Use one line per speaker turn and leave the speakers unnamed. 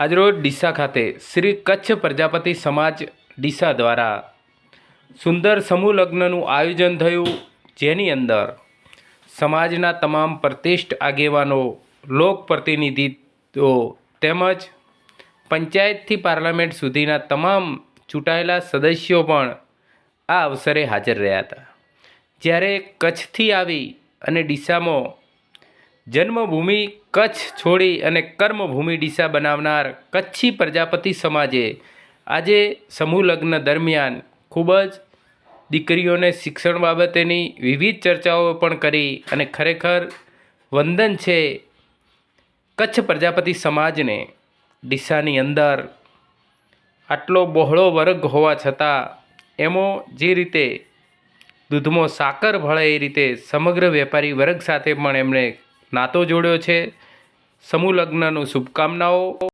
આજરોજ ડીસા ખાતે શ્રી કચ્છ પ્રજાપતિ સમાજ ડીસા દ્વારા સુંદર સમૂહ લગ્નનું આયોજન થયું, જેની અંદર સમાજના તમામ પ્રતિષ્ઠ આગેવાનો, લોક પ્રતિનિધિત્વો તેમજ પંચાયતથી પાર્લામેન્ટ સુધીના તમામ ચૂંટાયેલા સદસ્યો પણ આ અવસરે હાજર રહ્યા હતા. જ્યારે કચ્છથી આવી અને ડીસામાં જન્મભૂમિ, કચ્છ છોડી અને કર્મભૂમિ ડીસા બનાવનાર કચ્છી પ્રજાપતિ સમાજે આજે સમૂહ લગ્ન દરમિયાન ખૂબ જ દીકરીઓને શિક્ષણ બાબતેની વિવિધ ચર્ચાઓ પણ કરી અને ખરેખર વંદન છે કચ્છ પ્રજાપતિ સમાજને. ડીસાની અંદર આટલો બહોળો વર્ગ હોવા છતાં એમાં જે રીતે દૂધમાં સાકર ભળે એ રીતે સમગ્ર વેપારી વર્ગ સાથે પણ એમણે નાતો જોડ્યો છે. સમૂહ લગ્નનું શુભકામનાઓ.